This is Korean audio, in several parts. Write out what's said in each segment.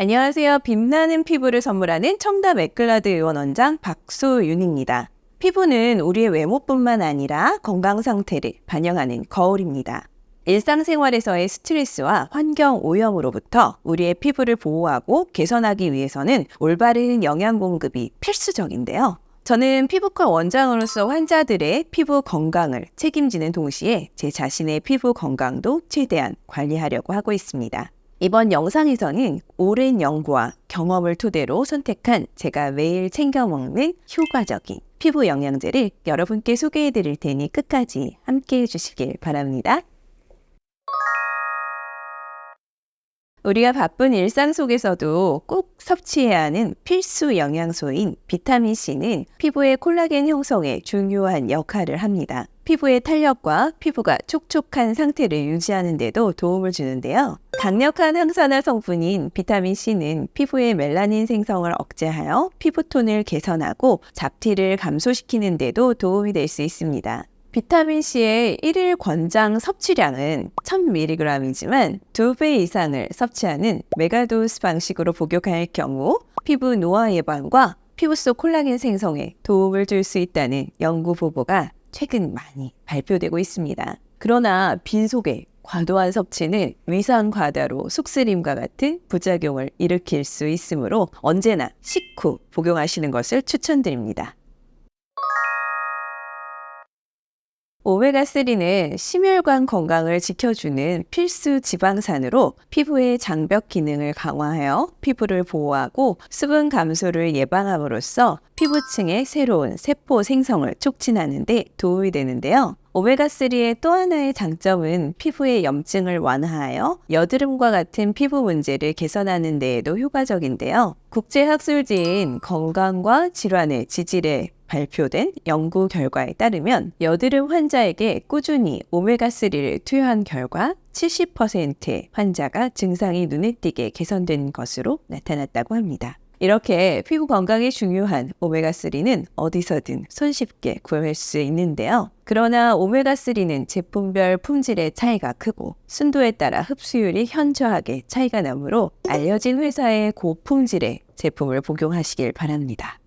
안녕하세요. 빛나는 피부를 선물하는 청담 맥클라드 의원 원장 박소윤입니다. 피부는 우리의 외모뿐만 아니라 건강 상태를 반영하는 거울입니다. 일상생활에서의 스트레스와 환경 오염으로부터 우리의 피부를 보호하고 개선하기 위해서는 올바른 영양 공급이 필수적인데요. 저는 피부과 원장으로서 환자들의 피부 건강을 책임지는 동시에 제 자신의 피부 건강도 최대한 관리하려고 하고 있습니다. 이번 영상에서는 오랜 연구와 경험을 토대로 선택한 제가 매일 챙겨 먹는 효과적인 피부 영양제를 여러분께 소개해 드릴 테니 끝까지 함께 해 주시길 바랍니다. 우리가 바쁜 일상 속에서도 꼭 섭취해야 하는 필수 영양소인 비타민C는 피부의 콜라겐 형성에 중요한 역할을 합니다. 피부의 탄력과 피부가 촉촉한 상태를 유지하는 데도 도움을 주는데요. 강력한 항산화 성분인 비타민C는 피부의 멜라닌 생성을 억제하여 피부톤을 개선하고 잡티를 감소시키는 데도 도움이 될 수 있습니다. 비타민C의 1일 권장 섭취량은 1000mg이지만 2배 이상을 섭취하는 메가도스 방식으로 복용할 경우 피부 노화 예방과 피부 속 콜라겐 생성에 도움을 줄 수 있다는 연구 보고가 최근 많이 발표되고 있습니다. 그러나 빈속에 과도한 섭취는 위산 과다로 속쓰림과 같은 부작용을 일으킬 수 있으므로 언제나 식후 복용하시는 것을 추천드립니다. 오메가3는 심혈관 건강을 지켜주는 필수 지방산으로 피부의 장벽 기능을 강화하여 피부를 보호하고 수분 감소를 예방함으로써 피부층의 새로운 세포 생성을 촉진하는 데 도움이 되는데요. 오메가3의 또 하나의 장점은 피부의 염증을 완화하여 여드름과 같은 피부 문제를 개선하는 데에도 효과적인데요. 국제학술지인 건강과 질환의 지질에 발표된 연구 결과에 따르면 여드름 환자에게 꾸준히 오메가3를 투여한 결과 70%의 환자가 증상이 눈에 띄게 개선된 것으로 나타났다고 합니다. 이렇게 피부 건강에 중요한 오메가3는 어디서든 손쉽게 구할 수 있는데요. 그러나 오메가3는 제품별 품질의 차이가 크고 순도에 따라 흡수율이 현저하게 차이가 나므로 알려진 회사의 고품질의 제품을 복용하시길 바랍니다.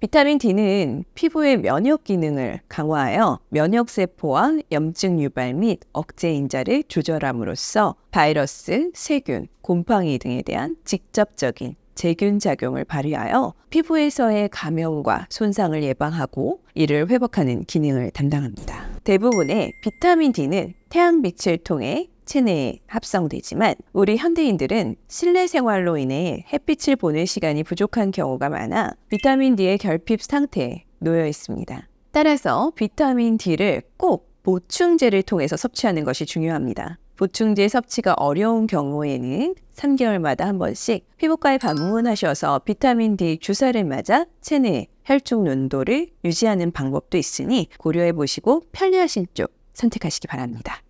비타민 D는 피부의 면역 기능을 강화하여 면역 세포와 염증 유발 및 억제 인자를 조절함으로써 바이러스, 세균, 곰팡이 등에 대한 직접적인 세균 작용을 발휘하여 피부에서의 감염과 손상을 예방하고 이를 회복하는 기능을 담당합니다. 대부분의 비타민 D는 태양빛을 통해 체 내에 합성되지만 우리 현대인들은 실내 생활로 인해 햇빛을 보는 시간이 부족한 경우가 많아 비타민 D의 결핍 상태에 놓여 있습니다. 따라서 비타민 D를 꼭 보충제를 통해서 섭취하는 것이 중요합니다. 보충제 섭취가 어려운 경우에는 3개월마다 한 번씩 피부과에 방문하셔서 비타민 D 주사를 맞아 체내 혈중 농도를 유지하는 방법도 있으니 고려해 보시고 편리하신 쪽 선택하시기 바랍니다.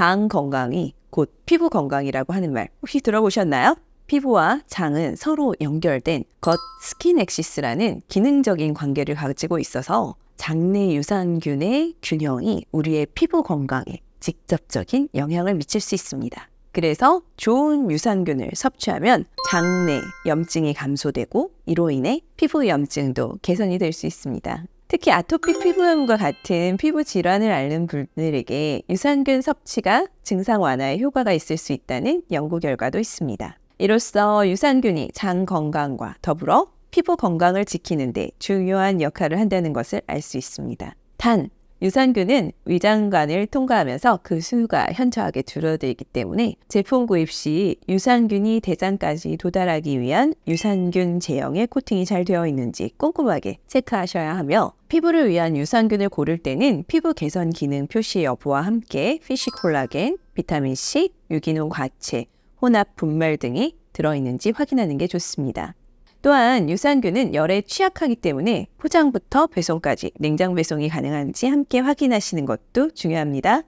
장 건강이 곧 피부 건강이라고 하는 말 혹시 들어보셨나요? 피부와 장은 서로 연결된 겉 스킨 엑시스라는 기능적인 관계를 가지고 있어서 장내 유산균의 균형이 우리의 피부 건강에 직접적인 영향을 미칠 수 있습니다. 그래서 좋은 유산균을 섭취하면 장내 염증이 감소되고 이로 인해 피부 염증도 개선이 될 수 있습니다. 특히 아토피 피부염과 같은 피부 질환을 앓는 분들에게 유산균 섭취가 증상 완화에 효과가 있을 수 있다는 연구 결과도 있습니다. 이로써 유산균이 장 건강과 더불어 피부 건강을 지키는데 중요한 역할을 한다는 것을 알 수 있습니다. 단, 유산균은 위장관을 통과하면서 그 수가 현저하게 줄어들기 때문에 제품 구입 시 유산균이 대장까지 도달하기 위한 유산균 제형의 코팅이 잘 되어 있는지 꼼꼼하게 체크하셔야 하며 피부를 위한 유산균을 고를 때는 피부 개선 기능 표시 여부와 함께 피시 콜라겐, 비타민 C, 유기농 과채, 혼합 분말 등이 들어있는지 확인하는 게 좋습니다. 또한 유산균은 열에 취약하기 때문에 포장부터 배송까지 냉장 배송이 가능한지 함께 확인하시는 것도 중요합니다.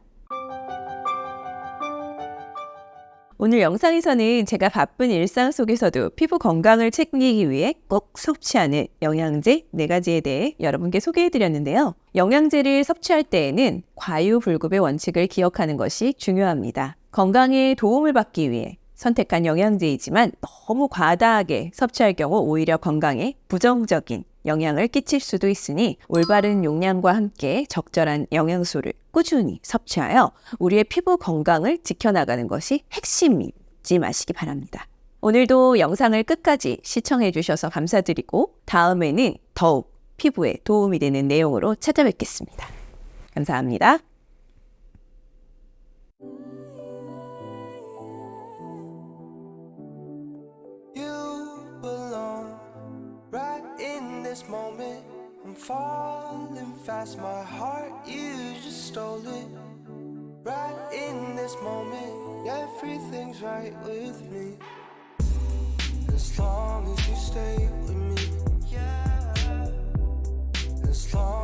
오늘 영상에서는 제가 바쁜 일상 속에서도 피부 건강을 챙기기 위해 꼭 섭취하는 영양제 4가지에 대해 여러분께 소개해 드렸는데요. 영양제를 섭취할 때에는 과유불급의 원칙을 기억하는 것이 중요합니다. 건강에 도움을 받기 위해 선택한 영양제이지만 너무 과다하게 섭취할 경우 오히려 건강에 부정적인 영향을 끼칠 수도 있으니 올바른 용량과 함께 적절한 영양소를 꾸준히 섭취하여 우리의 피부 건강을 지켜나가는 것이 핵심이지 마시기 바랍니다. 오늘도 영상을 끝까지 시청해 주셔서 감사드리고 다음에는 더욱 피부에 도움이 되는 내용으로 찾아뵙겠습니다. 감사합니다. This moment. I'm falling fast, my heart, you just stole it. Right in this moment, everything's right with me. As long as you stay with me, yeah. As long